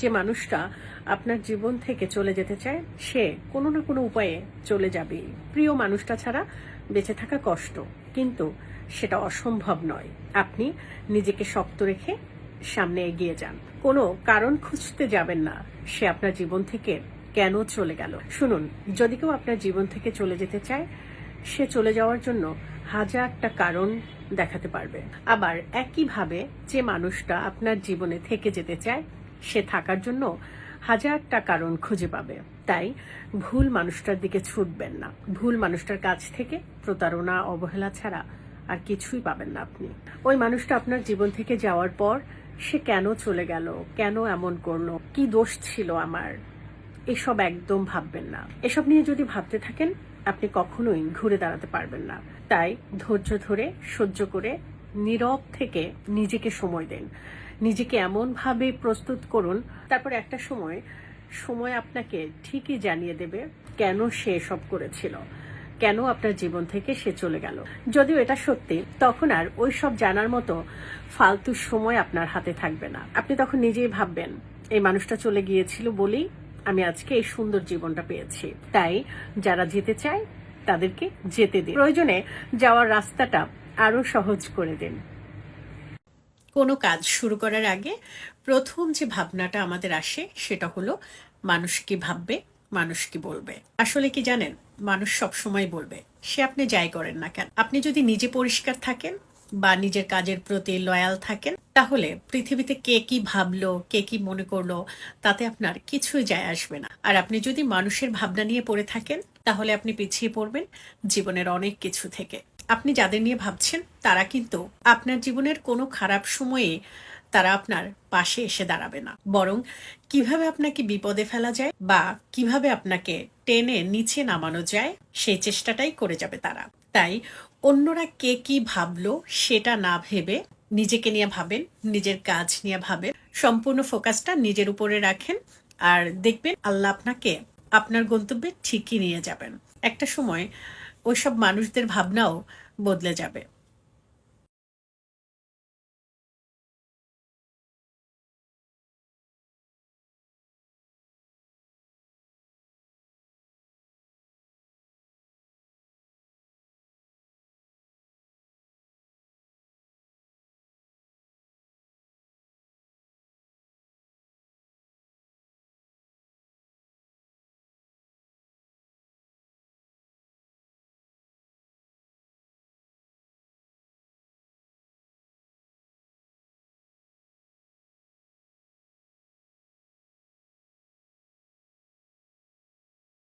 যে মানুষটা আপনার জীবন থেকে চলে যেতে চায়, সে কোনো না কোনো উপায়ে চলে যাবে। প্রিয় মানুষটা ছাড়া বেঁচে থাকা কষ্ট, কিন্তু সেটা অসম্ভব নয়। আপনি নিজেকে শক্ত রেখে সামনে এগিয়ে যান। কোনো কারণ খুঁজতে যাবেন না, সে আপনার জীবন থেকে কেন চলে গেল। শুনুন, যদি কেউ আপনার জীবন থেকে চলে যেতে চায়, সে চলে যাওয়ার জন্য হাজারটা কারণ দেখাতে পারবে। আবার একইভাবে যে মানুষটা আপনার জীবনে থেকে যেতে চায় সে থাকার জন্য হাজারটা কারণ খুঁজে পাবে। তাই ভুল মানুষটার দিকে ছুটবেন না। ভুল মানুষটার কাছ থেকে প্রতারণা, অবহেলা ছাড়া আর কিছুই পাবেন না আপনি। ওই মানুষটা আপনার জীবন থেকে যাওয়ার পর সে কেন চলে গেল, কেন এমন করল, কি দোষ ছিল আমার, এসব একদম ভাববেন না। এসব নিয়ে যদি ভাবতে থাকেন, আপনি কখনোই ঘুরে দাঁড়াতে পারবেন না। তাই ধৈর্য ধরে, সহ্য করে, নীরব থেকে নিজেকে সময় দেন। নিজেকে এমন ভাবে প্রস্তুত করুন। তারপর একটা সময় সময় আপনাকে ঠিকই জানিয়ে দেবে কেন সে এসব করেছিল, কেন আপনার জীবন থেকে সে চলে গেল। যদিও এটা সত্যি, তখন আর ওই সব জানার মতো ফালতু সময় আপনার হাতে থাকবে না। আপনি তখন নিজেই ভাববেন, এই মানুষটা চলে গিয়েছিল বলেই আমি আজকে এই সুন্দর জীবনটা পেয়েছি। তাই যারা যেতে চায় তাদেরকে যেতে দিন। প্রয়োজনে যাওয়ার রাস্তাটা আরও সহজ করে দিন। কোনো কাজ শুরু করার আগে প্রথম যে ভাবনাটা আমাদের আসে সেটা হলো, মানুষ কি ভাববে, মানুষ কি বলবে? আসলে কি জানেন, মানুষ সব সময় বলবে, সে আপনি যাই করেন না কেন। আপনি যদি নিজে পরিষ্কার থাকেন বা নিজের কাজের প্রতি লয়াল থাকেন, তাহলে পৃথিবীতে কে কি ভাবলো, কে কি মনে করল, তাতে আপনার কিছুই যায় আসবে না। আর আপনি যদি মানুষের ভাবনা নিয়ে পড়ে থাকেন, তাহলে আপনি পিছিয়ে পড়বেন জীবনের অনেক কিছু থেকে। আপনি যাদের নিয়ে ভাবছেন, তারা কিন্তু আপনার জীবনের কোনো খারাপ সময়ে তারা আপনার পাশে এসে দাঁড়াবে না। বরং কীভাবে আপনাকে বিপদে ফেলা যায় বা কীভাবে আপনাকে টেনে নিচে নামানো যায়, সেই চেষ্টাটাই করে যাবে তারা। তাই অন্যরা কে কি ভাবলো সেটা না ভেবে নিজেকে নিয়ে ভাবেন, নিজের কাজ নিয়ে ভাবেন, সম্পূর্ণ ফোকাসটা নিজের উপরে রাখেন আর দেখবেন আল্লাহ আপনাকে, আপনার গন্তব্যে ঠিকই নিয়ে যাবেন। একটা সময় ওইসব মানুষদের ভাবনাও বদলে যাবে।